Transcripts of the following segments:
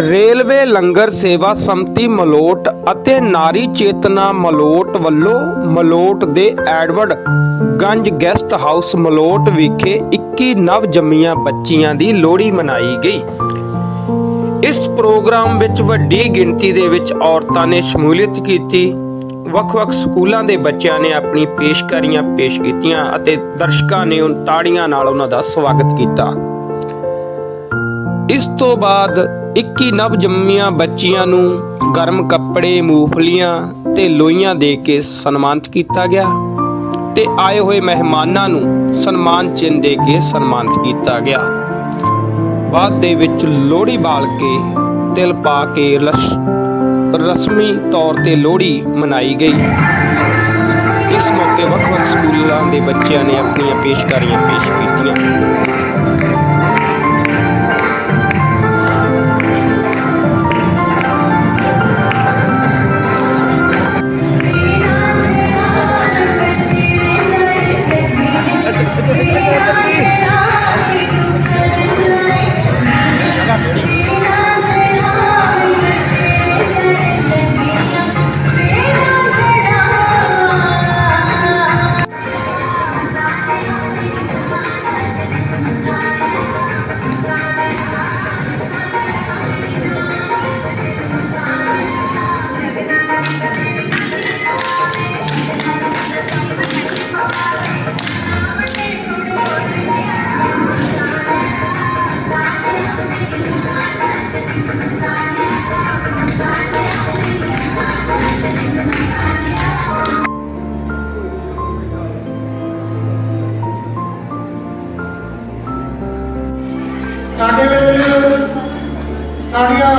Railway ਲੰਗਰ ਸੇਵਾ ਸੰਮਤੀ ਮਲੋਟ ਅਤੇ ਨਾਰੀ ਚੇਤਨਾ ਮਲੋਟ ਵੱਲੋਂ ਮਲੋਟ ਦੇ Edward Ganj guest house Malout ਵਿਖੇ 21 ਨਵ ਜੰਮੀਆਂ ਬੱਚੀਆਂ ਦੀ ਲੋਹੜੀ ਮਨਾਈ ਗਈ। ਇਸ ਪ੍ਰੋਗਰਾਮ ਵਿੱਚ ਵੱਡੀ ਗਿਣਤੀ ਦੇ ਵਿੱਚ ਔਰਤਾਂ ਨੇ ਸ਼ਮੂਲੀਅਤ ਕੀਤੀ। ਵੱਖ-ਵੱਖ ਸਕੂਲਾਂ ਦੇ ਬੱਚਿਆਂ ਨੇ ਆਪਣੀ ਪੇਸ਼ਕਾਰੀਆਂ ਪੇਸ਼ ਕੀਤੀਆਂ ਅਤੇ ਦਰਸ਼ਕਾਂ ਨੇ ਉਹਨਾਂ ਤਾੜੀਆਂ ਨਾਲ ਉਹਨਾਂ ਦਾ ਸਵਾਗਤ ਕੀਤਾ। ਇਸ ਤੋਂ ਬਾਅਦ 21 ਨਵ ਜੰਮੀਆਂ ਬੱਚੀਆਂ ਨੂੰ ਗਰਮ ਕੱਪੜੇ, ਮੂੰਗਫਲੀਆਂ ਤੇ ਲੋਈਆਂ ਦੇ ਕੇ ਸਨਮਾਨਿਤ ਕੀਤਾ ਗਿਆ ਤੇ ਆਏ ਹੋਏ ਮਹਿਮਾਨਾਂ ਨੂੰ ਸਨਮਾਨ ਚਿੰਨ੍ਹ ਦੇ ਕੇ ਸਨਮਾਨਿਤ ਕੀਤਾ ਗਿਆ। ਬਾਅਦ ਦੇ ਵਿੱਚ ਲੋਹੜੀ ਬਾਲ ਕੇ ਤਿਲ ਪਾ ਕੇ ਰਸ- ਰਸਮੀ ਤੌਰ ਤੇ ਲੋਹੜੀ ਮਨਾਈ ਗਈ। ਇਸ ਮੌਕੇ ਵੱਖ-ਵੱਖ ਸਕੂਲਾਂ ਦੇ ਬੱਚਿਆਂ ਨੇ ਆਪਣੀਆਂ ਪੇਸ਼ਕਾਰੀਆਂ ਪੇਸ਼ ਕੀਤੀਆਂ। ਸਾਡੇ ਵਿੱਚ ਸਾਡੀਆਂ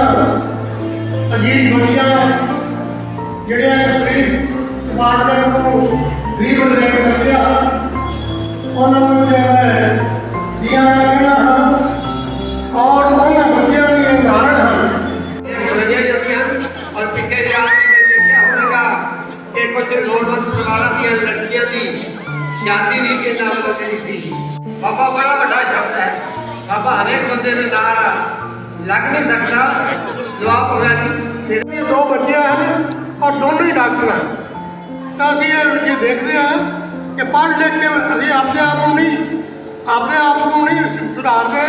ਅਜੀਬ ਦੁਨੀਆਂ ਜਿਹੜੀਆਂ ਫ੍ਰੀ ਡਿਪਾਰਟਮੈਂਟ ਨੂੰ ਫ੍ਰੀ ਬੰਦ ਲੈ ਕੇ ਚੱਲਦੇ ਆ, ਉਹਨਾਂ ਨੂੰ ਜੋ ਹੈ ਦੀਆਂ ਕਹਿੰਦਾ ਹਾਂ ਔਰ ਉਹਨਾਂ ਬੱਚਿਆਂ ਬੰਦੇ ਦੇ ਨਾਲ ਲੱਗ ਨਹੀਂ ਸਕਦਾ। ਜਵਾਬ ਹੋਣਾ ਨਹੀਂ ਤੇ ਦੋ ਬੱਚੇ ਹਨ ਔਰ ਦੋਨੋਂ ਹੀ ਡਾਕਟਰ ਹਨ। ਤਾਂ ਅਸੀਂ ਇਹ ਇਹ ਦੇਖਦੇ ਹਾਂ ਕਿ ਪੜ੍ਹ ਲਿਖ ਕੇ ਅਸੀਂ ਆਪਣੇ ਆਪ ਨੂੰ ਨਹੀਂ, ਆਪਣੇ ਆਪ ਨੂੰ ਨਹੀਂ ਸੁਧਾਰਦੇ।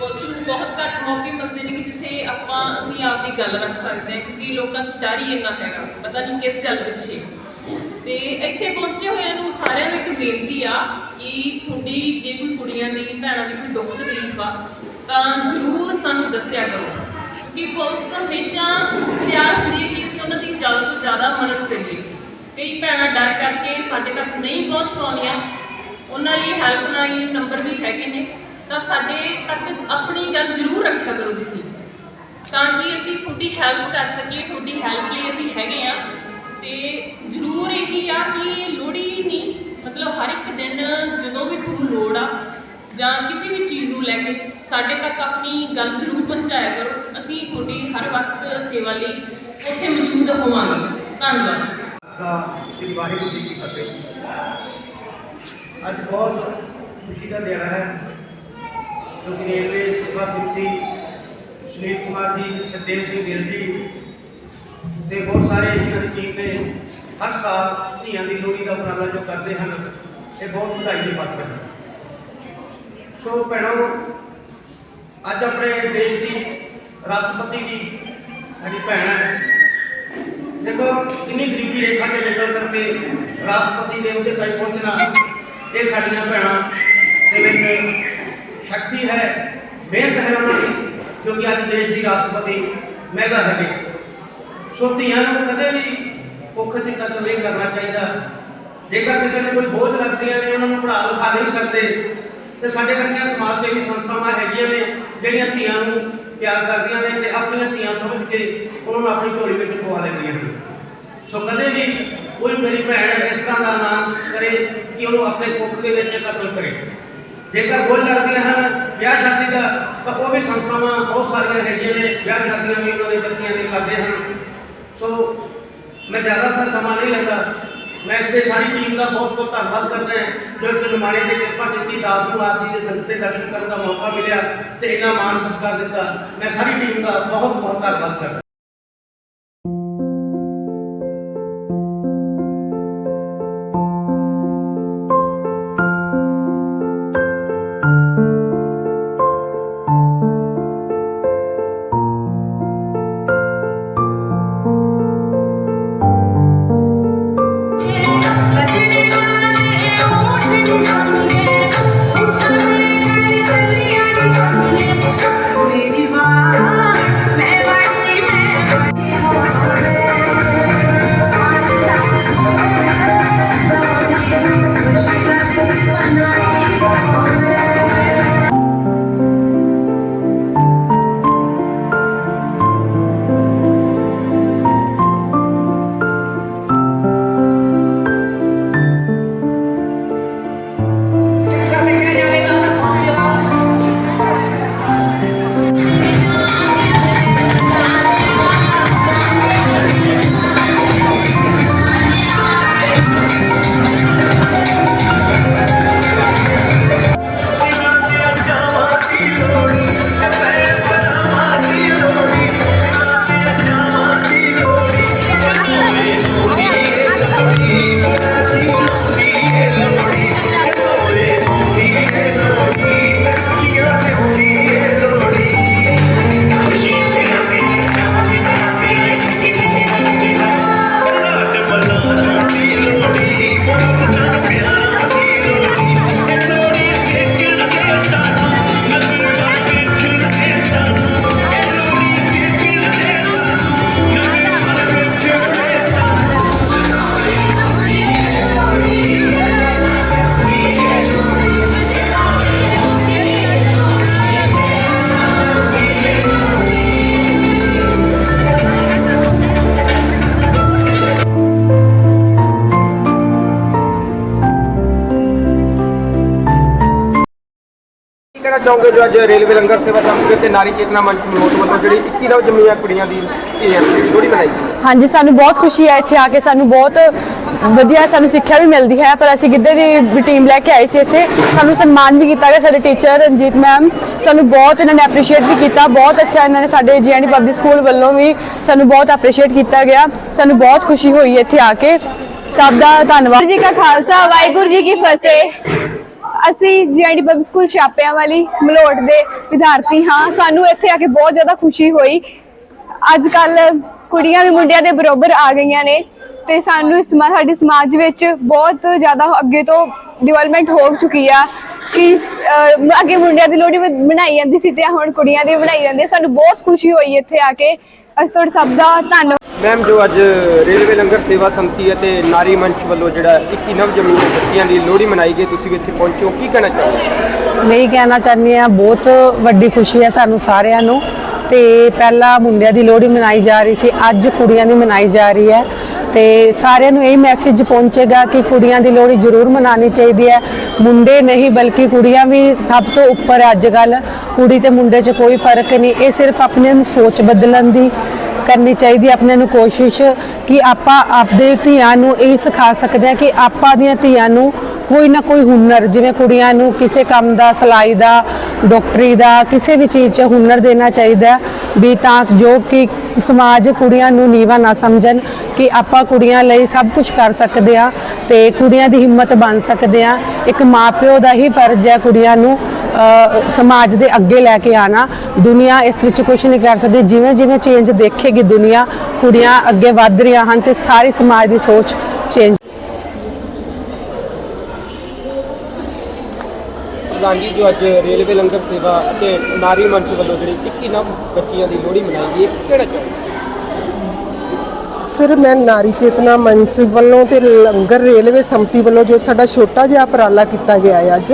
ਪੁਲਿਸ ਨੂੰ ਬਹੁਤ ਘੱਟ ਮੌਕੇ ਮਿਲਦੇ ਨੇ ਕਿ ਜਿੱਥੇ ਆਪਾਂ, ਅਸੀਂ ਆਪਦੀ ਗੱਲ ਰੱਖ ਸਕਦੇ ਹਾਂ, ਕਿਉਂਕਿ ਲੋਕਾਂ 'ਚ ਡਰ ਹੀ ਇੰਨਾ ਹੈਗਾ। ਪਤਾ ਨਹੀਂ ਕਿਸ ਗੱਲ ਪਿੱਛੇ। ਤੇ ਇੱਥੇ ਪਹੁੰਚੇ ਹੋਇਆਂ ਨੂੰ ਸਾਰਿਆਂ ਨੂੰ ਇੱਕ ਬੇਨਤੀ ਆ ਕਿ ਤੁਹਾਡੀ ਜੇ ਕੋਈ ਕੁੜੀਆਂ ਦੀ, ਭੈਣਾਂ ਦੀ ਕੋਈ ਦੁੱਖ ਤਕਲੀਫ ਆ, ਤਾਂ ਜ਼ਰੂਰ ਸਾਨੂੰ ਦੱਸਿਆ ਕਰੋ। ਕਿ ਪੁਲਿਸ ਹਮੇਸ਼ਾ ਤਿਆਰ ਹੁੰਦੀ ਹੈ ਕਿ ਅਸੀਂ ਉਹਨਾਂ ਦੀ ਜ਼ਿਆਦਾ ਤੋਂ ਜ਼ਿਆਦਾ ਮਦਦ ਕਰੀਏ। ਕਈ ਭੈਣਾਂ ਡਰ ਕਰਕੇ ਸਾਡੇ ਤੱਕ ਨਹੀਂ ਪਹੁੰਚ ਪਾਉਂਦੀਆਂ। ਉਹਨਾਂ ਲਈ ਹੈਲਪਲਾਈਨ ਨੰਬਰ ਵੀ ਹੈਗੇ ਨੇ। ਤਾਂ ਸਾਡੇ ਤੱਕ ਆਪਣੀ ਗੱਲ ਜ਼ਰੂਰ ਰੱਖਿਆ ਕਰੋ ਤੁਸੀਂ। ਤਾਂ ਕਿ ਅਸੀਂ ਤੁਹਾਡੀ ਹੈਲਪ ਕਰ ਸਕੀਏ, ਤੁਹਾਡੀ ਹੈਲਪ ਲਈ ਅਸੀਂ ਹੈਗੇ ਆ ਤੇ ਜ਼ਰੂਰ ਇਹੀ ਆ ਕਿ ਲੋੜੀ ਨਹੀਂ, ਮਤਲਬ ਹਰ ਇੱਕ ਦਿਨ ਜਦੋਂ ਵੀ ਤੁਹਾਨੂੰ ਲੋੜ ਆ, ਜਾਂ ਕਿਸੇ ਵੀ ਚੀਜ਼ ਨੂੰ ਲੈ ਕੇ ਸਾਡੇ ਤੱਕ ਆਪਣੀ ਗੱਲ ਜ਼ਰੂਰ ਪਹੁੰਚਾਇਆ ਕਰੋ। ਅਸੀਂ ਤੁਹਾਡੀ ਹਰ ਵਕਤ ਸੇਵਾ ਲਈ ਉੱਥੇ ਮੌਜੂਦ ਹੋਵਾਂਗੇ। ਧੰਨਵਾਦ ਜੀ। ਵਾਹਿਗੁਰੂ ਜੀ ਕੀ ਫਤਿਹ ਅੱਜ ਬਹੁਤ ਖੁਸ਼ੀ ਦਾ ਦਿਨ ਹੈ। ਕਿਉਂਕਿ ਰੇਲਵੇ ਸੇਵਾ ਸਮਿਤੀ ਸੁਨੀਲ ਕੁਮਾਰ ਜੀ ਸਤੇਜ ਸਿੰਘ ਗਿੱਲ ਜੀ ਤੇ ਬਹੁਤ ਸਾਰੇ ਇਹਨਾਂ ਟੀਮ ਨੇ ਹਰ ਸਾਲ ਧੀਆਂ ਦੀ ਲੋਹੜੀ ਦਾ ਉਪਰਾਲਾ ਜੋ ਕਰਦੇ ਹਨ, ਇਹ ਬਹੁਤ ਵਧਾਈ ਦੇ ਪਾਤਰ ਹੈ। ਸੋ ਭੈਣੋ, ਅੱਜ ਆਪਣੇ ਦੇਸ਼ ਦੀ ਰਾਸ਼ਟਰਪਤੀ ਦੀ ਸਾਡੀ ਭੈਣ ਹੈ। ਦੇਖੋ, ਕਿੰਨੀ ਗਰੀਬੀ ਰੇਖਾ ਤੇ ਨਿਕਲ ਕਰਕੇ ਰਾਸ਼ਟਰਪਤੀ ਦੇ ਉਹਦੇ ਤਾਈਂ ਪਹੁੰਚਣਾ, ਇਹ ਸਾਡੀਆਂ ਭੈਣਾਂ ਦੇ ਵਿੱਚ ਸ਼ਕਤੀ ਹੈ, ਮਿਹਨਤ ਹੈ ਉਹਨਾਂ ਦੀ, ਕਿਉਂਕਿ ਅੱਜ ਦੇਸ਼ ਦੀ ਰਾਸ਼ਟਰਪਤੀ ਮਹਿਲਾ ਹੈਗੇ ਸੋ ਧੀਆਂ ਨੂੰ ਕਦੇ ਵੀ ਭੁੱਖ 'ਚ ਕਤਲ ਨਹੀਂ ਕਰਨਾ ਚਾਹੀਦਾ। ਜੇਕਰ ਕਿਸੇ ਨੇ ਕੋਈ ਬੋਝ ਲੱਗਦੀਆਂ ਨੇ, ਉਹਨਾਂ ਨੂੰ ਪੜ੍ਹਾ ਲਿਖਾ ਨਹੀਂ ਸਕਦੇ, ਤੇ ਸਾਡੇ ਵਰਗੀਆਂ ਸਮਾਜ ਸੇਵੀ ਸੰਸਥਾਵਾਂ ਹੈਗੀਆਂ ਨੇ, ਜਿਹੜੀਆਂ ਧੀਆਂ ਨੂੰ ਪਿਆਰ ਕਰਦੀਆਂ ਨੇ ਤੇ ਆਪਣੀਆਂ ਧੀਆਂ ਸਮਝ ਕੇ ਉਹਨਾਂ ਨੂੰ ਆਪਣੀ ਝੋਲੀ ਵਿੱਚ ਪਵਾ ਲੈਂਦੀਆਂ ਨੇ ਸੋ ਕਦੇ ਵੀ ਕੋਈ ਮੇਰੀ ਭੈਣ ਇਸ ਤਰ੍ਹਾਂ ਦਾ ਨਾ ਕਰੇ ਕਿ ਉਹਨੂੰ ਆਪਣੇ ਕੁੱਖ ਦੇ ਵਿੱਚ ਕਤਲ ਕਰੇ। ਜੇਕਰ ਬੋਝ ਲੱਗਦੀਆਂ ਹਨ ਵਿਆਹ ਸ਼ਾਦੀ ਦਾ ਤਾਂ ਉਹ ਵੀ ਸੰਸਥਾਵਾਂ ਬਹੁਤ ਸਾਰੀਆਂ ਹੈਗੀਆਂ ਨੇ ਵਿਆਹ ਸ਼ਾਦੀਆਂ ਵੀ ਉਹਨਾਂ ਦੇ ਬੱਚੀਆਂ ਦੇ ਕਰਦੇ ਹਨ ਸੋ ਮੈਂ ਜ਼ਿਆਦਾਤਰ ਸਮਾਂ ਨਹੀਂ ਲੈਂਦਾ ਮੈਂ ਇੱਥੇ ਸਾਰੀ ਟੀਮ ਦਾ ਬਹੁਤ ਬਹੁਤ ਧੰਨਵਾਦ ਕਰਦਾ ਹਾਂ ਜੋ ਇੱਕ ਨਿਮਾਣੇ ਦੀ ਕਿਰਪਾ ਕੀਤੀ ਦਾਸ ਨੂੰ ਆਪ ਜੀ ਦੇ ਸੰਤ ਦੇ ਦਰਸ਼ਨ ਕਰਨ ਦਾ ਮੌਕਾ ਮਿਲਿਆ ਤੇ ਇੰਨਾ ਮਾਣ ਸਤਿਕਾਰ ਦਿੱਤਾ ਮੈਂ ਸਾਰੀ ਟੀਮ ਦਾ ਬਹੁਤ ਬਹੁਤ ਧੰਨਵਾਦ ਕਰਦਾ ਚਾਹੋਗੇ ਜੋ ਅੱਜ ਰੇਲਵੇ ਲੰਗਰ ਸੇਵਾ ਸੰਸਥਾ ਤੇ ਨਾਰੀ ਚੇਤਨਾ ਮੰਚ ਮਲੋਟ ਵੱਲੋਂ ਜਿਹੜੀ 21 ਨਵ ਜੰਮੀਆਂ ਕੁੜੀਆਂ ਦੀ ਦੀ ਲੋਹੜੀ ਮਨਾਈ ਗਈ ਹਾਂਜੀ ਸਾਨੂੰ ਬਹੁਤ ਖੁਸ਼ੀ ਹੈ ਇੱਥੇ ਆ ਕੇ ਸਾਨੂੰ ਬਹੁਤ ਵਧੀਆ ਸਾਨੂੰ ਸਿੱਖਿਆ ਵੀ ਮਿਲਦੀ ਹੈ ਪਰ ਅਸੀਂ ਗਿੱਧੇ ਦੀ ਵੀ ਟੀਮ ਲੈ ਕੇ ਆਏ ਸੀ ਇੱਥੇ। ਸਾਨੂੰ ਸਨਮਾਨ ਵੀ ਕੀਤਾ ਗਿਆ ਸਾਡੇ ਟੀਚਰ ਰਣਜੀਤ ਮੈਮ ਸਾਨੂੰ ਬਹੁਤ ਇਹਨਾਂ ਨੇ ਐਪਰੀਸ਼ੀਏਟ ਵੀ ਕੀਤਾ ਬਹੁਤ ਅੱਛਾ ਇਹਨਾਂ ਨੇ ਸਾਡੇ ਜੀਐਨਡੀ ਪਬਲਿਕ ਸਕੂਲ ਵੱਲੋਂ ਵੀ ਸਾਨੂੰ ਬਹੁਤ ਐਪਰੀਸ਼ੀਏਟ ਕੀਤਾ ਗਿਆ। ਸਾਨੂੰ ਬਹੁਤ ਖੁਸ਼ੀ ਹੋਈ ਇੱਥੇ ਆ ਕੇ। ਸਭ ਦਾ ਧੰਨਵਾਦ। ਜੀ ਕਾ ਖਾਲਸਾ ਵਾਹਿਗੁਰੂ ਜੀ ਕੀ ਫਤਿਹ। ਅਸੀਂ ਜੀਐਨਡੀ ਪਬਲਿਕ ਸਕੂਲ ਛਾਪਿਆਂ ਵਾਲੀ ਮਲੋਟ ਦੇ ਵਿਦਿਆਰਥੀ ਹਾਂ। ਸਾਨੂੰ ਇੱਥੇ ਆ ਕੇ ਬਹੁਤ ਜ਼ਿਆਦਾ ਖੁਸ਼ੀ ਹੋਈ। ਅੱਜ ਕੱਲ ਕੁੜੀਆਂ ਵੀ ਮੁੰਡਿਆਂ ਦੇ ਬਰਾਬਰ ਆ ਗਈਆਂ ਨੇ ਤੇ ਸਾਨੂੰ ਇਸ ਸਮਾ ਸਾਡੇ ਸਮਾਜ ਵਿੱਚ ਬਹੁਤ ਜ਼ਿਆਦਾ ਅੱਗੇ ਤੋਂ ਡਿਵੈਲਪਮੈਂਟ ਹੋ ਚੁੱਕੀ ਆ ਕਿ ਅੱਗੇ ਮੁੰਡਿਆਂ ਦੀ ਲੋਹੜੀ ਬ- ਬਣਾਈ ਜਾਂਦੀ ਸੀ ਤੇ ਹੁਣ ਕੁੜੀਆਂ ਦੀ ਬਣਾਈ ਜਾਂਦੀ ਸਾਨੂੰ ਬਹੁਤ ਖੁਸ਼ੀ ਹੋਈ ਇੱਥੇ ਆ ਕੇ। ਅਸੀਂ ਤੁਹਾਡੇ ਸਭ ਦਾ ਧੰਨਵਾਦ। ਮੈਮ ਜੋ ਅੱਜ ਰੇਲਵੇ ਲੰਗਰ ਸੇਵਾ ਸੰਮਤੀ ਅਤੇ ਨਾਰੀ ਮੰਚ ਵੱਲੋਂ ਜਿਹੜਾ 21 ਨਵ ਜੰਮੀਆਂ ਬੱਚੀਆਂ ਦੀ ਲੋਹੜੀ ਮਨਾਈ ਗਈ ਤੁਸੀਂ ਵੀ ਇੱਥੇ ਪਹੁੰਚੇ। ਹੋ ਕੀ ਕਹਿਣਾ ਚਾਹੋਗੇ? ਮੈਂ ਇਹ ਕਹਿਣਾ ਚਾਹੁੰਦੀ ਹਾਂ ਬਹੁਤ ਵੱਡੀ ਖੁਸ਼ੀ ਹੈ ਸਾਨੂੰ ਸਾਰਿਆਂ ਨੂੰ। ਤੇ ਪਹਿਲਾਂ ਮੁੰਡਿਆਂ ਦੀ ਲੋਹੜੀ ਮਨਾਈ ਜਾ ਰਹੀ ਸੀ ਅੱਜ ਕੁੜੀਆਂ ਦੀ ਮਨਾਈ ਜਾ ਰਹੀ ਹੈ। ਤੇ ਸਾਰਿਆਂ ਨੂੰ ਇਹ ਮੈਸੇਜ ਪਹੁੰਚੇਗਾ ਕਿ ਕੁੜੀਆਂ ਦੀ ਲੋਹੜੀ ਜ਼ਰੂਰ ਮਨਾਉਣੀ ਚਾਹੀਦੀ ਹੈ। ਮੁੰਡੇ ਨਹੀਂ, ਬਲਕਿ ਕੁੜੀਆਂ ਵੀ ਸਭ ਤੋਂ ਉੱਪਰ ਅੱਜ ਕੱਲ ਕੁੜੀ ਤੇ ਮੁੰਡੇ 'ਚ ਕੋਈ ਫ਼ਰਕ ਨਹੀਂ। ਇਹ ਸਿਰਫ ਆਪਣੇ ਨੂੰ ਸੋਚ ਬਦਲਣ ਦੀ ਕਰਨੀ ਚਾਹੀਦੀ ਹੈ ਆਪਣੇ ਨੂੰ ਕੋਸ਼ਿਸ਼ ਕਿ ਆਪਾਂ ਆਪਦੇ ਧੀਆਂ ਨੂੰ ਇਹ ਸਿਖਾ ਸਕਦੇ ਹਾਂ ਕਿ ਆਪਾਂ ਦੀਆਂ ਧੀਆਂ ਨੂੰ ਕੋਈ ਨਾ ਕੋਈ ਹੁਨਰ, ਜਿਵੇਂ ਕੁੜੀਆਂ ਨੂੰ ਕਿਸੇ ਕੰਮ ਦਾ, ਸਿਲਾਈ ਦਾ, ਡਾਕਟਰੀ ਦਾ, ਕਿਸੇ ਵੀ ਚੀਜ਼ 'ਚ ਹੁਨਰ ਦੇਣਾ ਚਾਹੀਦਾ ਵੀ ਤਾਂ ਜੋ ਕਿ ਸਮਾਜ ਕੁੜੀਆਂ ਨੂੰ ਨੀਵਾ ਨਾ ਸਮਝਣ। ਕਿ ਆਪਾਂ ਕੁੜੀਆਂ ਲਈ ਸਭ ਕੁਝ ਕਰ ਸਕਦੇ ਆ ਤੇ ਕੁੜੀਆਂ ਦੀ ਹਿੰਮਤ ਬਣ ਸਕਦੇ ਆ ਇੱਕ ਮਾਪਿਓ ਦਾ ਹੀ ਫਰਜ਼ ਹੈ ਕੁੜੀਆਂ ਨੂੰ ਸਮਾਜ ਦੇ ਅੱਗੇ ਲੈ ਕੇ ਆਣਾ। ਦੁਨੀਆ ਇਸ ਵਿੱਚ ਕੁਝ ਨਹੀਂ ਕਰ ਸਕਦੀ। ਜਿਵੇਂ ਜਿਵੇਂ ਚੇਂਜ ਦੇਖੇਗੀ ਦੁਨੀਆ, ਕੁੜੀਆਂ ਅੱਗੇ ਵੱਧ ਰਹੀਆਂ ਹਨ ਤੇ ਸਾਰੇ ਸਮਾਜ ਦੀ ਸੋਚ ਚੇਂਜ ਪ੍ਰਧਾਨ ਜੋ ਅੱਜ ਰੇਲਵੇ ਲੰਗਰ ਸੇਵਾ ਅਤੇ ਨਾਰੀ ਮੰਚ ਵੱਲੋਂ ਜਿਹੜੀ 21 ਨਵ ਬੱਚੀਆਂ ਦੀ ਲੋਹੜੀ ਮਨਾਈ ਗਈ ਹੈ ਕੀ ਕਹਿਣਾ ਸਰ, ਮੈਂ ਨਾਰੀ ਚੇਤਨਾ ਮੰਚ ਵੱਲੋਂ ਤੇ ਲੰਗਰ ਰੇਲਵੇ ਸੰਮਤੀ ਵੱਲੋਂ ਜੋ ਸਾਡਾ ਛੋਟਾ ਜਿਹਾ ਉਪਰਾਲਾ ਕੀਤਾ ਗਿਆ ਹੈ ਅੱਜ,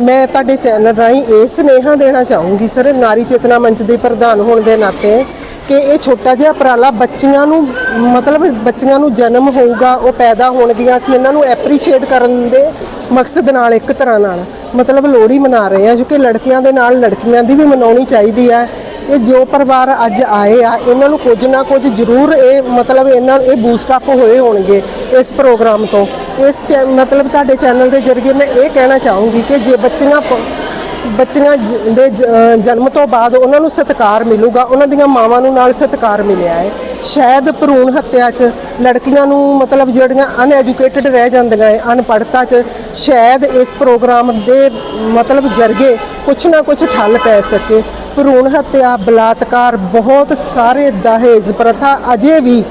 ਮੈਂ ਤੁਹਾਡੇ ਚੈਨਲ ਰਾਹੀਂ ਇਹ ਸੁਨੇਹਾ ਦੇਣਾ ਚਾਹੂੰਗੀ ਸਰ, ਨਾਰੀ ਚੇਤਨਾ ਮੰਚ ਦੇ ਪ੍ਰਧਾਨ ਹੋਣ ਦੇ ਨਾਤੇ ਕਿ ਇਹ ਛੋਟਾ ਜਿਹਾ ਉਪਰਾਲਾ ਬੱਚੀਆਂ ਨੂੰ, ਮਤਲਬ ਬੱਚੀਆਂ ਨੂੰ ਜਨਮ ਹੋਊਗਾ, ਉਹ ਪੈਦਾ ਹੋਣਗੀਆਂ, ਅਸੀਂ ਇਹਨਾਂ ਨੂੰ ਐਪਰੀਸ਼ੀਏਟ ਕਰਨ ਦੇ ਮਕਸਦ ਨਾਲ, ਇੱਕ ਤਰ੍ਹਾਂ ਨਾਲ, ਮਤਲਬ ਲੋਹੜੀ ਮਨਾ ਰਹੇ ਆ ਜੋ ਕਿ ਲੜਕੀਆਂ ਦੇ ਨਾਲ ਲੜਕੀਆਂ ਦੀ ਵੀ ਮਨਾਉਣੀ ਚਾਹੀਦੀ ਹੈ। ਇਹ ਜੋ ਪਰਿਵਾਰ ਅੱਜ ਆਏ ਆ, ਇਹਨਾਂ ਨੂੰ ਕੁਝ ਨਾ ਕੁਝ ਜ਼ਰੂਰ ਇਹ ਮਤਲਬ ਇਹਨਾਂ ਇਹ ਬੂਸਟ ਅਪ ਹੋਏ ਹੋਣਗੇ ਇਸ ਪ੍ਰੋਗਰਾਮ ਤੋਂ। ਇਸ ਚੈ- ਮਤਲਬ ਤੁਹਾਡੇ ਚੈਨਲ ਦੇ ਜ਼ਰੀਏ ਮੈਂ ਇਹ ਕਹਿਣਾ ਚਾਹੂੰਗੀ ਕਿ ਜੇ ਬੱਚੀਆਂ ਪ- ਬੱਚੀਆਂ ਜ- ਦੇ ਜਨਮ ਤੋਂ ਬਾਅਦ ਉਹਨਾਂ ਨੂੰ ਸਤਿਕਾਰ ਮਿਲੂਗਾ, ਉਹਨਾਂ ਦੀਆਂ ਮਾਵਾਂ ਨੂੰ ਨਾਲ ਸਤਿਕਾਰ ਮਿਲਿਆ ਹੈ। ਸ਼ਾਇਦ ਭਰੂਣ ਹੱਤਿਆ 'ਚ ਲੜਕੀਆਂ ਨੂੰ ਮਤਲਬ ਜਿਹੜੀਆਂ ਅਨਐਜੂਕੇਟਡ ਰਹਿ ਜਾਂਦੀਆਂ ਹੈ, ਅਨਪੜ੍ਹਤਾ 'ਚ, ਸ਼ਾਇਦ ਇਸ ਪ੍ਰੋਗਰਾਮ ਦੇ ਮਤਲਬ ਜਰਗੇ ਕੁਛ ਨਾ ਕੁਛ ਠੱਲ ਪੈ ਸਕੇ। ਭਰੂਣ ਹੱਤਿਆ, ਬਲਾਤਕਾਰ, ਬਹੁਤ ਸਾਰੇ ਦਹੇਜ ਪ੍ਰਥਾ ਅਜੇ ਵੀ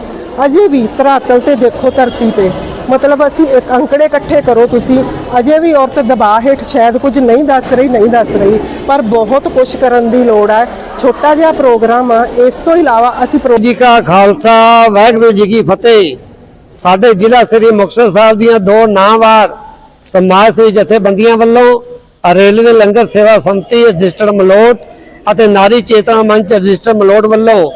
ਅਜੇ ਵੀ ਧਰਾਤਲ ਤੇ ਦੇਖੋ ਧਰਤੀ ਤੇ। ਮਤਲਬ ਅਸੀਂ ਇੱਕ ਅੰਕੜੇ ਇਕੱਠੇ ਕਰੋ ਤੁਸੀਂ, ਅਜੇ ਵੀ ਔਰਤ ਦਬਾਅ ਹੇਠ ਸ਼ਾਇਦ ਕੁਝ ਨਹੀਂ ਦੱਸ ਰਹੀ, ਨਹੀਂ ਦੱਸ ਰਹੀ, ਪਰ ਬਹੁਤ ਕੁਝ ਕਰਨ ਦੀ ਲੋੜ ਹੈ। ਛੋਟਾ ਜਿਹਾ ਪ੍ਰੋਗਰਾਮ ਆ, ਇਸ ਤੋਂ ਇਲਾਵਾ ਅਸੀਂ ਜੀ ਕਾ ਖਾਲਸਾ, ਵਾਹਿਗੁਰੂ ਜੀ ਕੀ ਫਤਿਹ। ਸਾਡੇ ਜ਼ਿਲ੍ਹਾ ਸ੍ਰੀ ਮੁਕਤਸਰ ਸਾਹਿਬ ਦੀਆਂ ਦੋ ਨਾਮਵਾਰ ਸਮਾਜ ਸੇਵੀ ਜਥੇਬੰਦੀਆਂ ਵੱਲੋਂ ਰੇਲਵੇ ਲੰਗਰ ਸੇਵਾ ਸੰਮਤੀ ਰਜਿਸਟਰਡ ਮਲੋਟ ਅਤੇ ਨਾਰੀ ਚੇਤਨਾ ਮੰਚ ਰਜਿਸਟਰ ਮਲੋਟ ਵੱਲੋਂ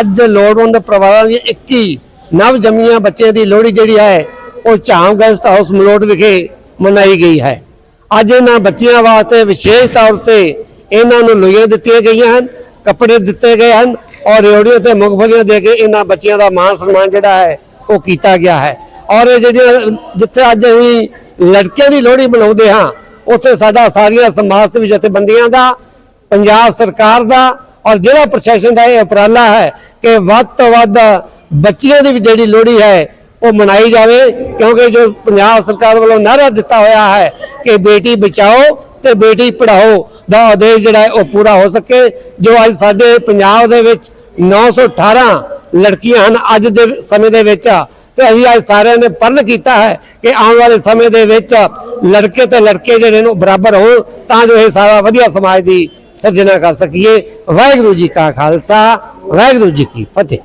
ਅੱਜ ਲੋੜਵੰਦ ਪਰਿਵਾਰਾਂ ਦੀ 21 ਨਵ ਜੰਮੀਆਂ ਬੱਚੇ ਦੀ ਲੋਹੜੀ ਜਿਹੜੀ ਹੈ, ਉਹ ਝਾਮ ਗੈਸਟ ਹਾਊਸ ਮਲੋਟ ਵਿਖੇ ਮਨਾਈ ਗਈ ਹੈ। ਅੱਜ ਇਹਨਾਂ ਬੱਚਿਆਂ ਵਾਸਤੇ ਵਿਸ਼ੇਸ਼ ਤੌਰ ਤੇ ਇਹਨਾਂ ਨੂੰ ਲੋਈਆਂ ਦਿੱਤੀਆਂ ਗਈਆਂ ਹਨ, ਕੱਪੜੇ ਦਿੱਤੇ ਗਏ ਹਨ ਔਰ ਰਿਓੜੀਆਂ ਤੇ ਮੂੰਗਫਲੀਆਂ ਦੇ ਕੇ ਇਹਨਾਂ ਬੱਚਿਆਂ ਦਾ ਮਾਣ ਸਨਮਾਨ ਜਿਹੜਾ ਹੈ, ਉਹ ਕੀਤਾ ਗਿਆ ਹੈ। ਔਰ ਇਹ ਜਿਹੜੀਆਂ ਜਿੱਥੇ ਅੱਜ ਅਸੀਂ ਲੜਕਿਆਂ ਦੀ ਲੋਹੜੀ ਮਨਾਉਂਦੇ ਹਾਂ, ਉੱਥੇ ਸਾਡਾ ਸਾਰੀਆਂ ਸਮਾਜ ਸੇਵੀ ਜਥੇਬੰਦੀਆਂ ਦਾ ਪੰਜਾਬ ਸਰਕਾਰ ਦਾ ਔਰ ਜ਼ਿਲ੍ਹਾ ਪ੍ਰਸ਼ਾਸਨ ਦਾ ਇਹ ਉਪਰਾਲਾ ਹੈ ਕਿ ਵੱਧ ਤੋਂ ਵੱਧ ਬੱਚੀਆਂ ਦੀ ਵੀ ਜਿਹੜੀ ਲੋਹੜੀ ਹੈ ਉਹ ਮਨਾਈ ਜਾਵੇ, ਕਿਉਂਕਿ ਜੋ ਪੰਜਾਬ ਸਰਕਾਰ ਵੱਲੋਂ ਨਾਅਰਾ ਦਿੱਤਾ ਹੋਇਆ ਹੈ ਕਿ ਬੇਟੀ ਬਚਾਓ ਤੇ ਬੇਟੀ ਪੜਾਓ ਦਾ ਉਦੇਸ਼ ਜਿਹੜਾ ਹੈ ਉਹ ਪੂਰਾ ਹੋ ਸਕੇ, ਜੋ ਅੱਜ ਸਾਡੇ ਪੰਜਾਬ ਦੇ ਵਿੱਚ 918 ਲੜਕੀਆਂ ਹਨ ਅੱਜ ਦੇ ਸਮੇਂ ਦੇ ਵਿੱਚ ਤੇ ਅਸੀਂ ਅੱਜ ਸਾਰਿਆਂ ਨੇ ਪਰਨ ਕੀਤਾ ਹੈ ਕਿ ਆਉਣ ਵਾਲੇ ਸਮੇਂ ਦੇ ਵਿੱਚ ਲੜਕੇ ਤੇ ਲੜਕੇ ਜਿਹੜੇ ਨੇ ਉਹ ਬਰਾਬਰ ਹੋਣ ਤਾਂ ਜੋ ਇਹ ਸਾਰਾ ਵਧੀਆ ਸਮਾਜ ਦੀ ਸਿਰਜਣਾ ਕਰ ਸਕੀਏ। ਵਾਹਿਗੁਰੂ ਜੀ ਕਾ ਖਾਲਸਾ ਵਾਹਿਗੁਰੂ ਜੀ ਕੀ ਫਤਿਹ।